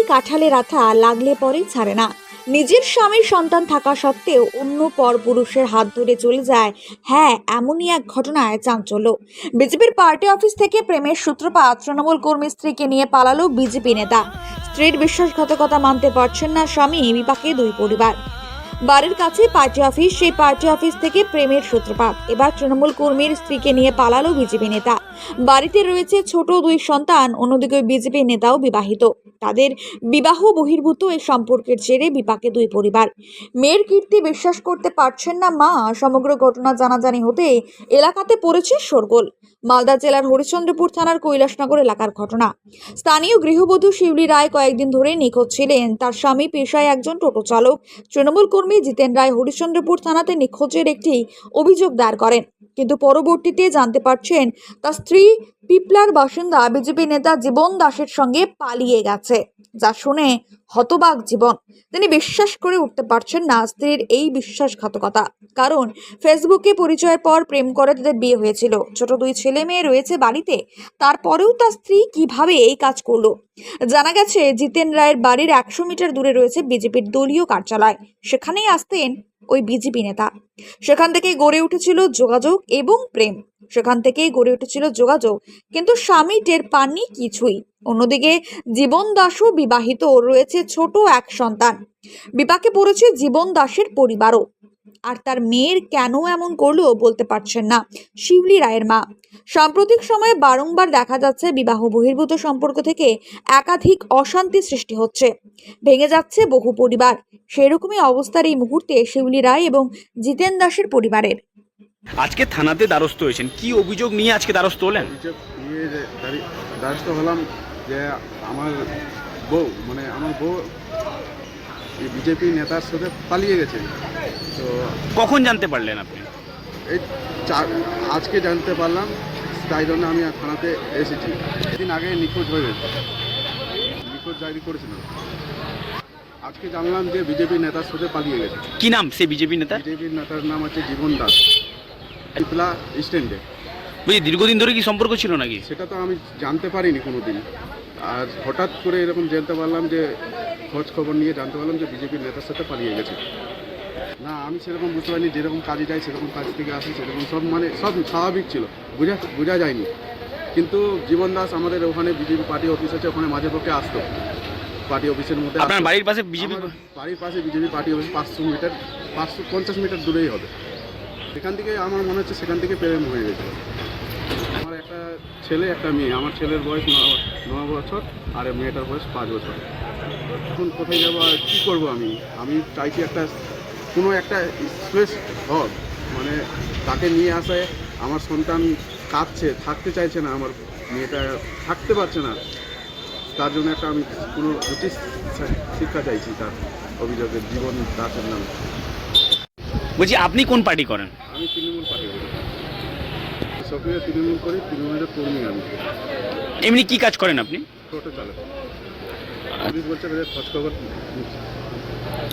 নাকি কাঁঠালের আঠা লাগলে পরে ছাড়ে না। নিজের স্বামীর সন্তান থাকা সত্ত্বেও অন্য পর পুরুষের হাত ধরে চলে যায়। হ্যাঁ এমনই এক ঘটনায় চাঞ্চল্য। বিজেপির পার্টি অফিস থেকে প্রেমের সূত্রপাত তৃণমূল কর্মী স্ত্রীকে নিয়ে পালালো বিজেপি নেতা। স্ত্রীর বিশ্বাসঘাতকতা মানতে পারছেন না স্বামী, বিপাকে দুই পরিবার। বাড়ির কাছে পার্টি অফিস, সেই পার্টি অফিস থেকে প্রেমের সূত্রপাত। এবার তৃণমূল কর্মীর স্ত্রীকে নিয়ে পালালো বিজেপি নেতা। বাড়িতে রয়েছে ছোট দুই সন্তান, অন্যদিকে বিজেপি নেতাও বিবাহিত। তাদের বিবাহ বহির্ভূত এই সম্পর্কের জেরে বিপাকে দুই পরিবার। মেয়ের কীর্তি বিশ্বাস করতে পারছেন না মা। সমগ্র ঘটনা জানাজানি হতে এলাকাতে পড়েছে শোরগোল। মালদা জেলার হরিশ্চন্দ্রপুর থানার কৈলাসনগর এলাকার ঘটনা। স্থানীয় গৃহবধূ শিউলি রায় কয়েকদিন ধরে নিখোঁজ ছিলেন। তার স্বামী পেশায় একজন টোটো চালক। তৃণমূল কর্মী জিতেন রায় হরিশ্চন্দ্রপুর থানাতে নিখোঁজের একটি অভিযোগ দায়ের করেন। কিন্তু পরবর্তীতে জানতে পারছেন, তার স্ত্রী পিপলার বাসিন্দা, বিজেপি নেতা জীবন দাসের সঙ্গে পালিয়ে গেছে। যা শুনে হতবাক জীবন। তিনি বিশ্বাস করে উঠতে পারছেন না স্ত্রীর এই বিশ্বাসঘাতকতা। কারণ ফেসবুকে পরিচয়ের পর প্রেম করে তাদের বিয়ে হয়েছিল। ছোট দুই ছেলে মেয়ে রয়েছে বাড়িতে। তারপরেও তার স্ত্রী কীভাবে এই কাজ করল? জানা গেছে, জিতেন রায়ের বাড়ির একশো মিটার দূরে রয়েছে বিজেপির দলীয় কার্যালয়। সেখানেই আসতেন ওই বিজেপি নেতা। সেখান থেকেই গড়ে উঠেছিল যোগাযোগ এবং প্রেম। সেখান থেকেই গড়ে উঠেছিল যোগাযোগ। কিন্তু স্বামী টের পাননি কিছুই। অন্যদিকে জীবন দাসও বিবাহিত রয়েছে ছোট এক সন্তান। বিপাকে পড়েছে জীবন দাসের পরিবারও। আর তার মেয়ের কেন এমন করল বলতে পারছেন না শিবলি রায়ের মা। সাম্প্রতিক সময়ে বারংবার দেখা যাচ্ছে বিবাহ বহির্ভূত সম্পর্ক থেকে একাধিক অশান্তি সৃষ্টি হচ্ছে। ভেঙে যাচ্ছে বহু পরিবার। সেরকমই অবস্থার এই মুহূর্তে শিবলি রায় এবং জিতেন দাসের পরিবারের। আজকে থানাতে দ্বারস্থ হয়েছেন। কি অভিযোগ নিয়ে আজকে দ্বারস্থ হলেন? দ্বারস্থ হলাম যে আমার বউ মানে আমার বউ বিজেপি নেতার সাথে পালিয়ে গেছে। তো কখন জানতে পারলেন আপনি? এই চার আজকে জানতে পারলাম তাই জন্য আমি থানাতে এসেছি। দিন আগে নিখোঁজ হয়ে গেছে। নিখোঁজ ডায়েরি করেছিল। আজকে জানলাম যে বিজেপি নেতার সাথে পালিয়ে গেছে। কি নাম সে বিজেপি নেতা? বিজেপির নেতার নাম আছে জীবন দাস। পিপলা স্ট্যান্ডে বুঝি দীর্ঘদিন ধরে কি সম্পর্ক ছিল নাকি? সেটা তো আমি জানতে পারিনি কোনো দিন আর হঠাৎ করে এরকম জানতে পারলাম যে খোঁজ খবর নিয়ে জানতে পারলাম যে বিজেপির নেতার সাথে পালিয়ে গেছে। না আমি সেরকম বুঝতে পারিনি যেরকম কাজে যাই সেরকম কাজ থেকে আসি সেরকম সব মানে সব স্বাভাবিক ছিল। বোঝা বোঝা যায়নি। কিন্তু জীবন দাস আমাদের ওখানে বিজেপি পার্টি অফিস আছে ওখানে মাঝে পক্ষে আসতো। পার্টি অফিসের মধ্যে আপনার বাড়ির পাশে বিজেপি বাড়ির পাশে বিজেপি পার্টি অফিস পাঁচশো মিটার পাঁচশো পঞ্চাশ মিটার দূরেই হবে। সেখান থেকে আমার মনে হচ্ছে সেখান থেকে প্রেম হয়ে গেছে। ছেলে একটা মেয়ে। আমার ছেলের বয়স ন- বছর আর মেয়েটার বয়স পাঁচ বছর। এখন কোথায় যাব আর কী করব আমি? আমি চাইছি একটা কোনো একটা স্পেস হোক। মানে তাকে নিয়ে আসায় আমার সন্তান কাঁদছে থাকতে চাইছে না আমার মেয়েটা থাকতে পারছে না। তার জন্য একটা আমি কোনো উচিত শিক্ষা চাইছি তার অভিযোগের জীবন দাসের নামে। বলছি আপনি কোন পার্টি করেন? আমি তৃণমূল পার্টি করি। সক্রিয় তৃণমূল করি তৃণমূলের কর্মী আমি। এমনি কি কাজ করেন আপনি? টোটো চালক। পুলিশ বলছে যে খোঁজ খবর নিচ্ছে।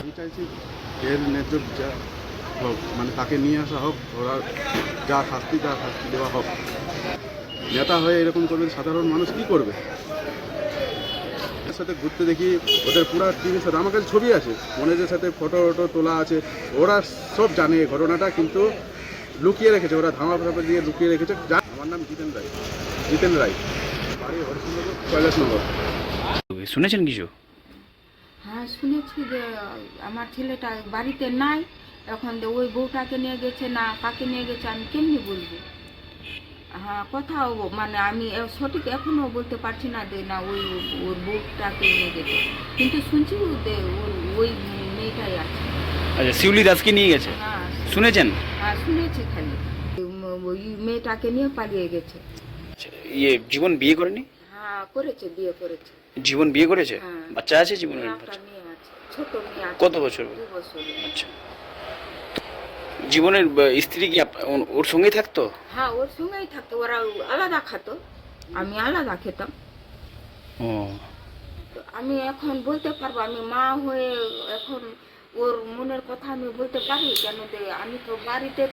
আমি চাইছি এর ন্যায্য যা হোক মানে তাকে নিয়ে আসা হোক ওরা যা শাস্তি যা শাস্তি দেওয়া হোক। নেতা হয়ে এরকম করবেন সাধারণ মানুষ কি করবে? এর সাথে ঘুরতে দেখি ওদের পুরা টিভির সাথে আমার কাছে ছবি আছে। মনের সাথে ফটো টটো তোলা আছে ওরা সব জানে এই ঘটনাটা কিন্তু লুকিয়ে রেখেছে ওরা ধামা ফাঁপা দিয়ে লুকিয়ে রেখেছে। যা আমার নাম জিতেন রায়। জিতেন রায়। বাড়ি হরিশচন্দ্রপুর কৈলাসনগর শুনেছেন কিছু? হ্যাঁ শুনেছি যে আমার ছেলেটা বাড়িতে নাই এখন যে ওই বউটাকে নিয়ে গেছে না কাকে নিয়ে গেছে আমি কেমনি বলব? হ্যাঁ কোথাও মানে আমি সঠিক এখনও বলতে পারছি না যে না ওই ওর বউটাকে নিয়ে গেছে। কিন্তু শুনছি ওই মেয়েটাই আছে। আচ্ছা শিউলি দাসকে নিয়ে গেছে? হ্যাঁ শুনেছেন? হ্যাঁ শুনেছি খালি। উম, ওই মেয়েটাকে নিয়ে পালিয়ে গেছে। আচ্ছা, ইয়ে জীবন বিয়ে করেনি? হ্যাঁ করেছে বিয়ে করেছে। জীবন বিয়ে করেছে? হ্যাঁ। বাচ্চা আছে জীবনের একটা বাচ্চা মেয়ে আছে ছোট মেয়ে আছে। কত বছর? দু বছর। আচ্ছা। জীবনের আহ, স্ত্রী কি আপ- ওর- ওর সঙ্গেই থাকতো? হ্যাঁ ওর সঙ্গেই থাকতো। ওরা আলাদা খাতো। আমি আলাদা খেতাম। ও। তো আমি এখন বলতে পারব আমি মা হয়ে এখন ওর মনের কথা আমি বলতে পারি কেন আমি তো বাড়িতে